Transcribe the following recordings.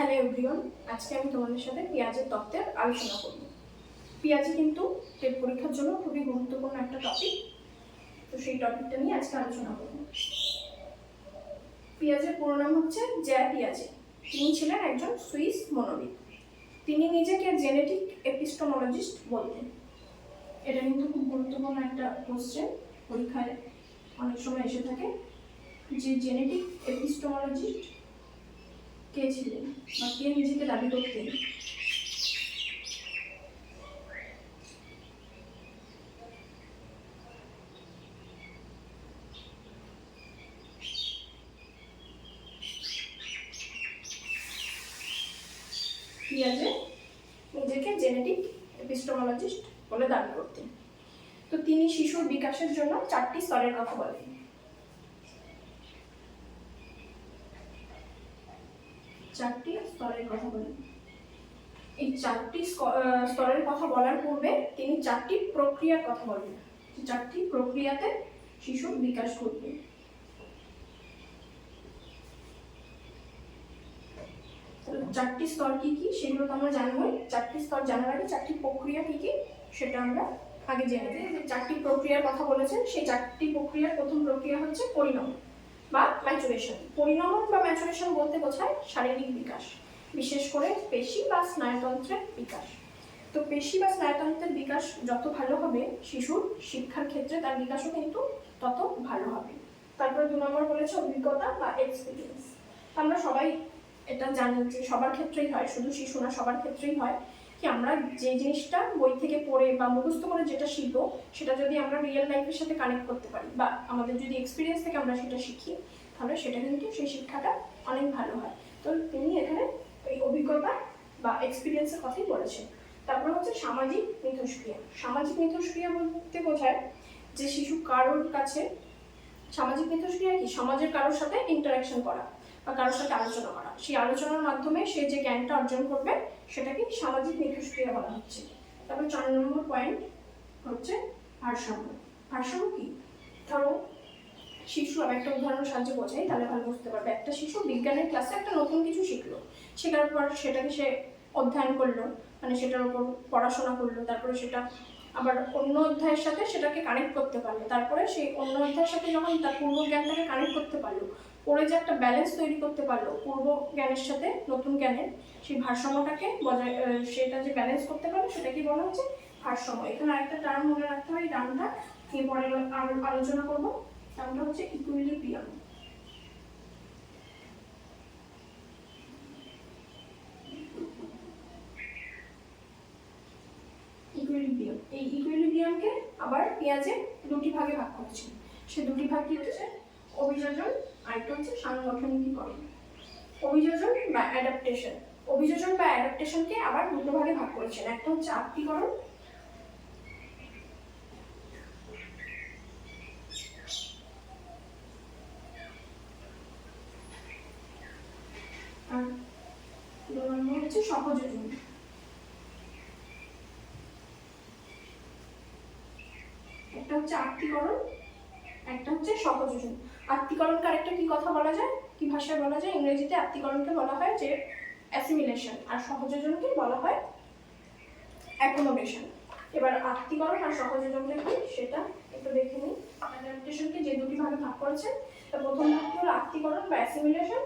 Hello everyone আজকে আমি তোমাদের সাথে পেঁয়াজের তত্ত্বের আলোচনা করব। পেঁয়াজি কিন্তু টেট পরীক্ষার জন্য খুবই গুরুত্বপূর্ণ একটা টপিক তো সেই টপিকটা নিয়ে আজকে আলোচনা করব। পেঁয়াজের পুরো নাম হচ্ছে জ্যা পিয়াজে। তিনি ছিলেন একজন সুইস মনোবিদ। তিনি নিজেকে জেনেটিক এপিস্টোমোলজিস্ট বলতেন। এটা কিন্তু খুব গুরুত্বপূর্ণ একটা কোশ্চেন পরীক্ষায় অনেক সময় এসে থাকে যে জেনেটিক এপিস্টোমোলজিস্ট কে ছিলেন বা কে নিজেকে দাবি করতেন? পিয়াজে নিজেকে জেনেটিক এপিস্টোমোলজিস্ট বলে দাবি করতেন। তো তিনি শিশুর বিকাশের জন্য চারটি স্তরের কথা বলেন। চারটি স্তরের কথা বলেন। এই চারটি স্তরের কথা বলার পূর্বে তিনি চারটি প্রক্রিয়ার কথা বলেন। চারটি প্রক্রিয়াতে শিশুর বিকাশ ঘটবে। চারটি স্তর কি কি সেগুলো তো আমরা জানবোই চারটি স্তর জানার আগে চারটি প্রক্রিয়া কি কি সেটা আমরা আগে জেনে যে চারটি প্রক্রিয়ার কথা বলেছেন, সেই চারটি প্রক্রিয়ার প্রথম প্রক্রিয়া হচ্ছে পরিণাম। বা ম্যাচুরেশন পরিণমন বা ম্যাচুরেশন বলতে বোঝায় শারীরিক বিকাশ, বিশেষ করে পেশি বা স্নায়ুতন্ত্রের বিকাশ। তো পেশি বা স্নায়ুতন্ত্রের বিকাশ যত ভালো হবে, শিশুর শিক্ষার ক্ষেত্রে তার বিকাশও কিন্তু তত ভালো হবে। তারপরে দু নম্বর বলেছে অভিজ্ঞতা বা এক্সপিরিয়েন্স আমরা সবাই এটা জানি যে সবার ক্ষেত্রেই হয়, শুধু শিশু না, সবার ক্ষেত্রেই হয়। কি আমরা যে জিনিসটা বই থেকে পড়ে বা মুখস্থ করে যেটা শিখব, সেটা যদি আমরা রিয়েল লাইফের সাথে কানেক্ট করতে পারি বা আমাদের যদি এক্সপিরিয়েন্স থেকে আমরা সেটা শিখি, তাহলে সেটা কিন্তু সেই শিক্ষাটা অনেক ভালো হয়। তো তিনি এখানে এই অভিজ্ঞতা বা এক্সপিরিয়েন্সের কথাই বলেছেন। তারপরে হচ্ছে সামাজিক মিথস্ক্রিয়া। সামাজিক মিথস্ক্রিয়া বলতে বোঝায় যে শিশু কারোর কাছে, সামাজিক মিথস্ক্রিয়া কি? সমাজের কারোর সাথে ইন্টারাকশন করা বা কারোর সাথে আলোচনা করা। সেই আলোচনার মাধ্যমে সে যে জ্ঞানটা অর্জন করবে সেটাকে সামাজিক মিথস্ক্রিয়া বলা হচ্ছে। তারপর চার নম্বর পয়েন্ট হচ্ছে ভারসাম্য। ভারসাম্য কি? ধরো, শিশু, আমি একটা উদাহরণ সাহায্যে বোঝাই, তাহলে ভালো বুঝতে পারবে। একটা শিশু বিজ্ঞানের ক্লাসে একটা নতুন কিছু শিখলো। শেখার পর সেটাকে সে অধ্যয়ন করল মানে সেটার উপর পড়াশোনা করল, তারপরে সেটা আবার অন্য অধ্যায়ের সাথে সেটাকে কানেক্ট করতে পারল। তারপরে সেই অন্য অধ্যায়ের সাথে যখন তার পূর্ব জ্ঞানটাকে কানেক্ট করতে পারল পড়ে যে একটা ব্যালেন্স তৈরি করতে পারল পূর্ব জ্ঞানের সাথে নতুন জ্ঞানের, সেই ভারসাম্যটাকে বজায় সেটা যে ব্যালেন্স করতে পারল সেটা কি বলা হচ্ছে ভারসাম্য। এখানে আরেকটা টার্ম মনে রাখতে হয় এই টার্মটা নিয়ে পরে আলোচনা করব। টার্মটা হচ্ছে ইকুইলিব্রিয়াম ইকুইলিব্রিয়াম এই ইকুইলিব্রিয়ামকে আবার পেঁয়াজে দুটি ভাগে ভাগ করেছে সে দুটি ভাগ কি হচ্ছে? অভিযোজন আর একটা হচ্ছে সাংগঠনিকীকরণ অভিযোজন বা অ্যাডাপ্টেশন অভিযোজন বা অ্যাডাপ্টেশনকে আবার দুটো ভাগে ভাগ করেছেন। একটা হচ্ছে আত্মীকরণ। আর হচ্ছে সহযোজন একটা হচ্ছে আত্মীকরণ, একটা হচ্ছে সহযোজন। আত্মীকরণকে আরেকটা কি কথা বলা যায়? কি ভাষায় বলা যায়? ইংরেজিতে আত্মীকরণকে বলা হয় যে অ্যাসিমিলেশন আর সহযোজনকে বলা হয় অ্যাকোমোডেশন এবার আত্মীকরণ আর সহযোজনটা কি? সেটা একটু দেখে নিই। অ্যাডাপ্টেশনকে যে দুটি ভাগে ভাগ করেছে, তা প্রথম ভাগটি হলো আত্মীকরণ বা অ্যাসিমিলেশন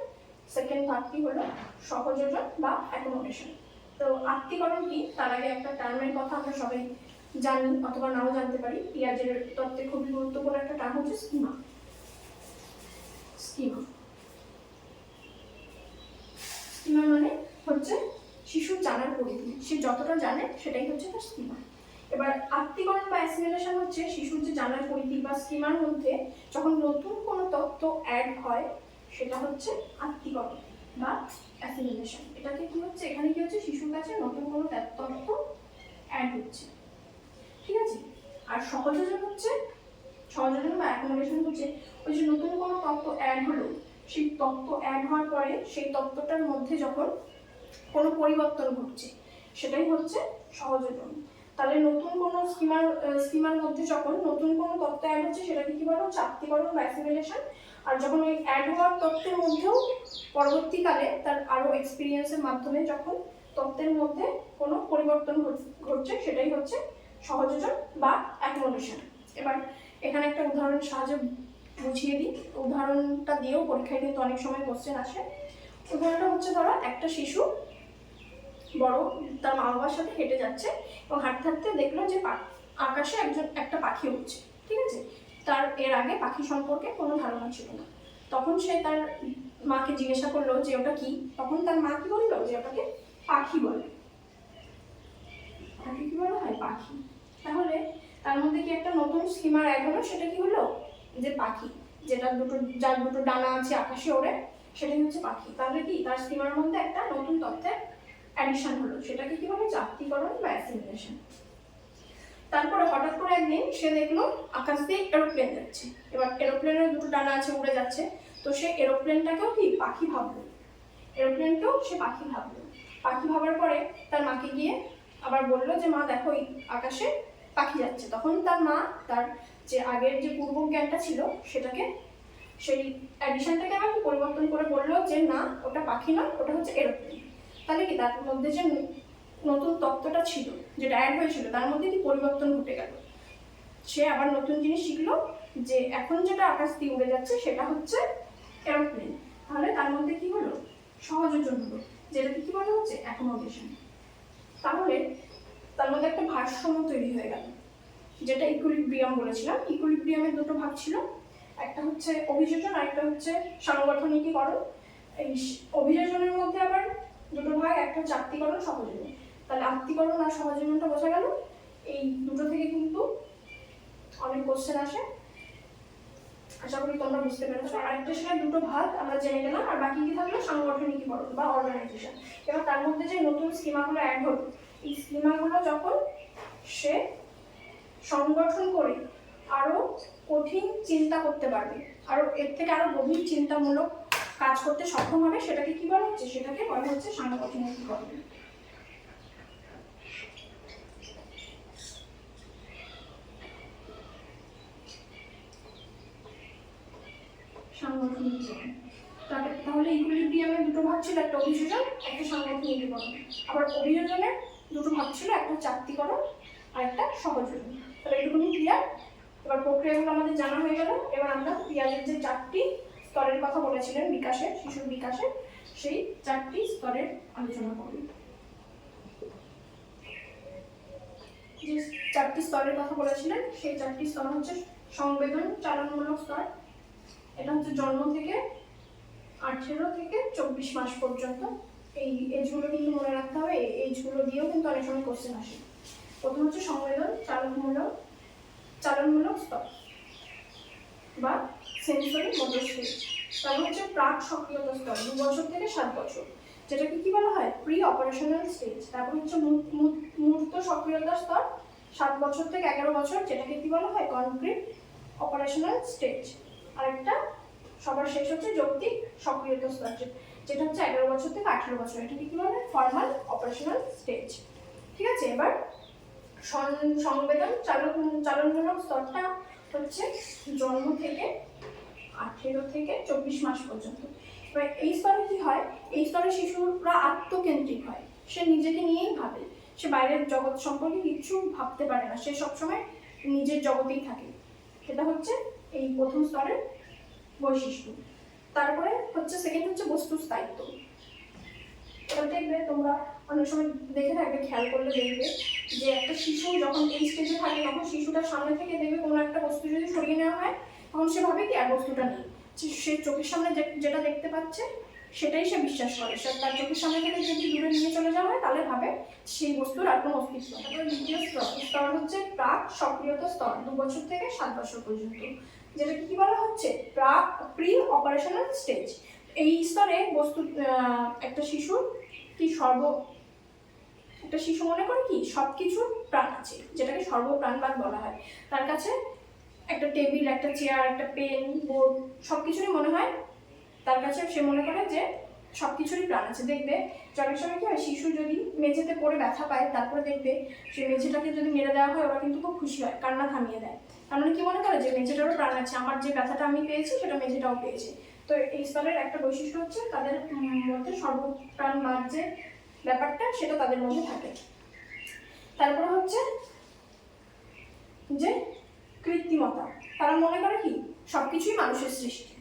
সেকেন্ড ভাগটি হলো সহযোজন বা অ্যাকোমোডেশন তো আত্মীকরণ কি? তার আগে একটা টার্মের কথা আমরা সবাই জানি অথবা নাও জানতে পারি। পেঁয়াজের তত্ত্বে খুবই গুরুত্বপূর্ণ একটা টার্ম হচ্ছে স্কিমা। স্কিমা। স্কিমা মানে হচ্ছে শিশুর জানার পরিধি। সে যতটা জানে সেটাই হচ্ছে তার স্কিমা। এবার আত্মীকরণ বা অ্যাসিমিলেশন হচ্ছে শিশুর যে জানার পরিধি বা স্কিমার মধ্যে যখন নতুন কোনো তথ্য অ্যাড হয়, সেটা হচ্ছে আত্মীকরণ বা অ্যাসিমিলেশন। এটাকে কি হচ্ছে? এখানে কি হচ্ছে? শিশুর কাছে নতুন কোনো তথ্য অ্যাড হচ্ছে ঠিক আছে আর সহযোজন হচ্ছে, সহযোজন বা অ্যাকোমোডেশন হচ্ছে, ওই যে নতুন কোনো তত্ত্ব অ্যাড হলো, সেই তত্ত্ব অ্যাড হওয়ার পরে সেই তত্ত্বটার মধ্যে যখন কোনো পরিবর্তন ঘটছে, সেটাই হচ্ছে সহযোজন। তাহলে নতুন কোনো স্কিমার স্কিমার মধ্যে যখন নতুন কোনো তত্ত্ব অ্যাড হচ্ছে, সেটাকে কী বলো? আত্মীকরণ বা অ্যাসিমিলেশন আর যখন ওই অ্যাড হওয়ার তত্ত্বের মধ্যেও পরবর্তীকালে তার আরও এক্সপিরিয়েন্সের মাধ্যমে যখন তত্ত্বের মধ্যে কোনো পরিবর্তন ঘট- ঘটছে, সেটাই হচ্ছে সহযোজন বা অ্যাকোমোডেশন এবার এখানে একটা উদাহরণের সাহায্যে বুঝিয়ে দিই। উদাহরণটা দিয়েও পরীক্ষায় কিন্তু অনেক সময় কোশ্চেন আসে। উদাহরণটা হচ্ছে ধরো, একটা শিশু বড়, তার মা বাবার সাথে হেঁটে যাচ্ছে এবং হাঁটতে হাঁটতে দেখল যে আকাশে একজন, একটা পাখি উঠছে ঠিক আছে? তার, এর আগে পাখি সম্পর্কে কোনো ধারণা ছিল না। তখন সে তার মাকে জিজ্ঞাসা করল যে ওটা কি? তখন তার মা কি বলল? যে ওটাকে পাখি বলে। পাখি কি বলা হয়? পাখি। তাহলে তার মধ্যে কি একটা নতুন স্কিমার অ্যাড হলো? সেটা কি হলো? যে পাখি, যেটা দুটো, যার দুটো ডানা আছে আকাশে ওড়ে, সেটাই হচ্ছে পাখি। তাহলে কি তার স্কিমার মধ্যে একটা নতুন তথ্যের অ্যাডিশন হলো? সেটাকে কি বলে জাতিকরণ বা অ্যাসিমিলেশন তারপরে হঠাৎ করে একদিন সে দেখল আকাশ দিয়ে এরোপ্লেন যাচ্ছে। এবার এরোপ্লেনের দুটো ডানা আছে, উড়ে যাচ্ছে। তো সে এরোপ্লেনটাকেও কি পাখি ভাবলো? এরোপ্লেনকেও সে পাখি ভাবলো। পাখি ভাবার পরে তার মাকে গিয়ে আবার বলল যে, মা, দেখো আকাশে পাখি যাচ্ছে। তখন তার মা, তার যে আগের যে পূর্ব জ্ঞানটা ছিল, সেটাকে সেই অ্যাডিশনটাকে আবার পরিবর্তন করে বলল যে, না, ওটা পাখি নয়, ওটা হচ্ছে এরোপ্লেন তাহলে কি তার মধ্যে যে নতুন তত্ত্বটা ছিল যেটা অ্যাড হয়েছিল, তার মধ্যে কি পরিবর্তন ঘটে গেল? সে আবার নতুন জিনিস শিখলো যে, এখন যেটা আকাশ দিয়ে উড়ে যাচ্ছে, সেটা হচ্ছে এরোপ্লেন তাহলে তার মধ্যে কি হলো? সহযোজন হলো। যেটাকে কি বলা হচ্ছে? অ্যাকোমোডেশন তাহলে তার মধ্যে একটা ভারসাম্য তৈরি হয়ে গেল। যেটা ইকুইলিব্রিয়াম বলেছিলাম। ইকুইলিব্রিয়ামের দুটো ভাগ ছিল। একটা হচ্ছে অভিযোজন আর একটা হচ্ছে সাংগঠনিকীকরণ। এই অভিযোজনের মধ্যে আবার দুটো ভাগ, একটা হচ্ছে সহযোজন তাহলে আত্মীকরণ আর সহযোজনটা বোঝা গেল। এই দুটো থেকে কিন্তু অনেক কোশ্চেন আসে। আশা করি তোমরা বুঝতে পেরেছ। আরেকটা সেটা দুটো ভাগ আমরা জেনে গেলাম। আর বাকি কি থাকল? সাংগঠনিকীকরণ বা অর্গানাইজেশন এবার তার মধ্যে যে নতুন স্কিমাগুলো অ্যাড হলো এই স্কিমাগুলো যখন সে সংগঠন করে, আরও কঠিন চিন্তা করতে পারবে। আরও এর থেকে আরও গভীর চিন্তামূলক কাজ করতে সক্ষম হবে, সেটাকে কি বলা? হচ্ছে সেটাকে বলা হচ্ছে সাংগঠনিকীকরণ সাংগঠনিকীকরণ তাহলে- তাহলে ইকুইলিব্রিয়ামের দুটো ভাগ ছিল, একটা অভিযোজন, একটা সাংগঠনিকীকরণ আবার অভিযোজনের দুটো ভাগ ছিল, একটা চাকতিকরণ আর একটা সহযোজন তাহলে এটুকুনি ক্লিয়ার এবার প্রক্রিয়াগুলো আমাদের জানা হয়ে গেল। এবার আমরা পিঁয়াজের যে চারটি স্তরের কথা বলেছিলেন বিকাশে, শিশুর বিকাশে, সেই চারটি স্তরের আলোচনা করব। যে চারটি স্তরের কথা বলেছিলেন, সেই চারটি স্তর হচ্ছে সংবেদন চালনমূলক স্তর। এটা হচ্ছে জন্ম থেকে আঠেরো থেকে চব্বিশ মাস পর্যন্ত। এই এজগুলো কিন্তু মনে রাখতে হবে, এই এজগুলো দিয়েও কিন্তু অনেক সময় কোশ্চেন আসে। প্রথম হচ্ছে সংবেদন চালনমূলক চালনমূলক স্তর বা সেন্সরি মোটর স্টেজ তারপর হচ্ছে প্রাক সক্রিয়তা স্তর, দু বছর থেকে সাত বছর, যেটাকে কি বলা হয়? প্রি অপারেশনাল স্টেজ তারপর হচ্ছে মূর্ত সক্রিয়তা স্তর, সাত বছর থেকে এগারো বছর, যেটাকে কি বলা হয়? কনক্রিট অপারেশনাল স্টেজ আরেকটা, সবার শেষ হচ্ছে যৌক্তিক সক্রিয়তা স্তর। যেটা হচ্ছে এগারো বছর থেকে আঠেরো বছর। এটাকে কি বলে? ফর্মাল অপারেশনাল স্টেজ ঠিক আছে? এবার সংবেদন চালন চালনমূলক স্তরটা হচ্ছে জন্ম থেকে আঠেরো থেকে চব্বিশ মাস পর্যন্ত। এবার এই স্তরে কি হয়? এই স্তরে শিশুরা আত্মকেন্দ্রিক হয়। সে নিজেকে নিয়েই ভাবে। সে বাইরের জগৎ সম্পর্কে কিছু ভাবতে পারে না। সে সবসময় নিজের জগতেই থাকে। সেটা হচ্ছে এই প্রথম স্তরের বৈশিষ্ট্য। তারপরে হচ্ছে সেকেন্ড হচ্ছে বস্তু স্থায়িত্ব। এটা দেখবে তোমরা অনেক সময় দেখে থাকবে, খেয়াল করলে দেখবে যে একটা শিশু যখন এই স্টেজে থাকে, তখন শিশুটার সামনে থেকে দেখবে কোনো একটা বস্তু যদি সরিয়ে নেওয়া হয়, তখন সে ভাবে কি আর বস্তুটা নেই। সে চোখের সামনে যেটা দেখতে পাচ্ছে, সেটাই সে বিশ্বাস করে। সে তার চোখের সামনে থেকে যদি দূরে নিয়ে চলে যাওয়া হয়, তাহলে ভাবে সেই বস্তুর আর কোনো অস্তিত্ব তারপরে দ্বিতীয় স্তর স্তর হচ্ছে প্রাক সক্রিয়তা স্তর, দু বছর থেকে সাত বছর পর্যন্ত। যেটাকে কি বলা হচ্ছে? প্রাক প্রি অপারেশনাল স্টেজ এই স্তরে বস্তু একটা শিশুর কি সর্ব, একটা শিশু মনে করে কি সব কিছুর প্রাণ আছে, যেটাকে সর্বপ্রাণবাদ বলা হয়। তার কাছে একটা টেবিল, একটা চেয়ার, একটা পেন, বোর্ড সব কিছুরই মনে হয়, তার কাছে সে মনে করে যে সব কিছুরই প্রাণ আছে। দেখবে অনেক সময় কি হয়? শিশু যদি মেঝেতে পড়ে ব্যথা পায়, তারপরে দেখবে সে মেঝেটাকে যদি মেরে দেওয়া হয়, ওরা কিন্তু খুব খুশি হয়, কান্না থামিয়ে দেয়। তার মানে কি মনে করে যে মেঝেটারও প্রাণ আছে? আমার যে ব্যথাটা আমি পেয়েছি, সেটা মেঝেটাও পেয়েছে। তো এই স্তরের একটা বৈশিষ্ট্য হচ্ছে তাদের মধ্যে সর্বপ্রাণ বাদ যে ব্যাপারটা, সেটা তাদের মধ্যে থাকে। তারপরে হচ্ছে যে কৃত্রিমতা। তারা মনে করে কি? সবকিছুই মানুষের সৃষ্টি।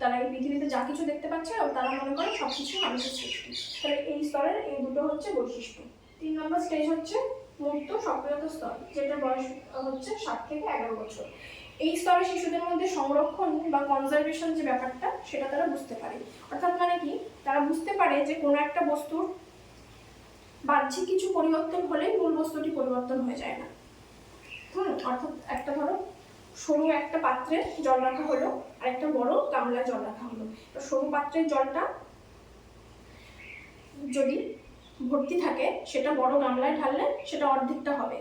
তারা এই পৃথিবীতে যা কিছু দেখতে পাচ্ছে, তারা মনে করে সবকিছুই মানুষের সৃষ্টি। তাহলে এই স্তরের এই দুটো হচ্ছে বৈশিষ্ট্য। তিন নম্বর স্টেজ হচ্ছে মুক্ত সক্রিয়ত স্তর, যেটা বয়স হচ্ছে সাত থেকে এগারো বছর। এই স্তরে শিশুদের মধ্যে সংরক্ষণ বা কনজারভেশন যে ব্যাপারটা, সেটা তারা বুঝতে পারে। অর্থাৎ মানে কি? তারা বুঝতে পারে যে কোনো একটা বস্তুর বাহ্যিক কিছু পরিবর্তন হলে মূল বস্তুটি পরিবর্তন হয়ে যায় না। হুম, অর্থাৎ একটা ধরো, সরু একটা পাত্রে জল রাখা হলো, আর একটা বড় গামলায় জল রাখা হলো। সরু পাত্রের জলটা যদি ভর্তি থাকে, সেটা বড় গামলায় ঢাললে সেটা অর্ধেকটা হবে।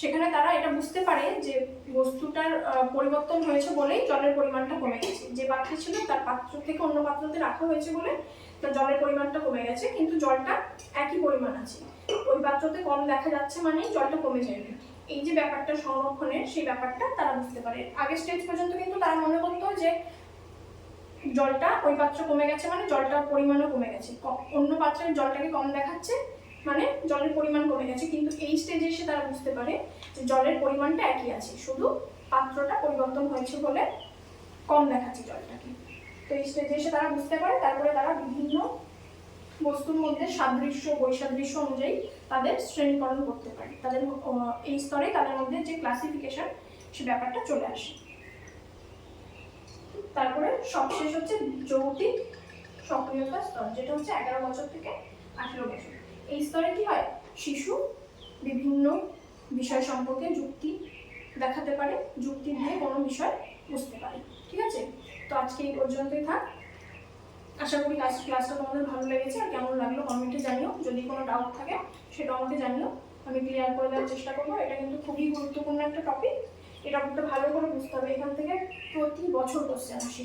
সেখানে তারা এটা বুঝতে পারে যে বস্তুটার পরিবর্তন হয়েছে বলেই জলের পরিমাণটা কমে গেছে। যে পাত্রে ছিল তার পাত্র থেকে অন্য পাত্রতে রাখা হয়েছে বলে তার জলের পরিমাণটা কমে গেছে, কিন্তু জলটা একই পরিমাণ আছে। ওই পাত্রতে কম দেখা যাচ্ছে মানে জলটা কমে যায়নি এই যে ব্যাপারটা সংরক্ষণের, সেই ব্যাপারটা তারা বুঝতে পারে। আগের স্টেজ পর্যন্ত কিন্তু তারা মনে করতো যে জলটা ওই পাত্র কমে গেছে মানে জলটার পরিমাণও কমে গেছে। অন্য পাত্রের জলটাকে কম দেখাচ্ছে মানে জলের পরিমাণ কমে গেছে। কিন্তু এই স্টেজে এসে তারা বুঝতে পারে যে জলের পরিমাণটা একই আছে, শুধু পাত্রটা পরিবর্তন হয়েছে বলে কম দেখাচ্ছে জলটাকে। তো এই স্টেজে এসে তারা বুঝতে পারে, তারপরে তারা বিভিন্ন বস্তুর মধ্যে সাদৃশ্য, বৈসাদৃশ্য অনুযায়ী তাদের শ্রেণীকরণ করতে পারে। তাদের এই স্তরে তাদের মধ্যে যে ক্লাসিফিকেশন সে ব্যাপারটা চলে আসে। তারপরে সবশেষ হচ্ছে যৌক্তিক সক্রিয়তা স্তর, যেটা হচ্ছে এগারো বছর থেকে আঠেরো বছর। এই স্তরে কি হয়? শিশু বিভিন্ন বিষয় সম্পর্কে যুক্তি দেখাতে পারে, যুক্তি দিয়ে কোনো বিষয় বুঝতে পারে। ঠিক আছে? তো আজকে এই পর্যন্তই থাক। আশা করি ক্লাস ক্লাসটা তোমাদের ভালো লেগেছে। আর কেমন লাগল কমেন্টে জানিও। যদি কোনো ডাউট থাকে সেটা আমাকে জানিও। আমি ক্লিয়ার করে দেওয়ার চেষ্টা করব। এটা কিন্তু খুবই গুরুত্বপূর্ণ একটা টপিক টপিকটা ভালো করে বুঝতে হবে। এখান থেকে প্রতি বছর কোশ্চেন আসে।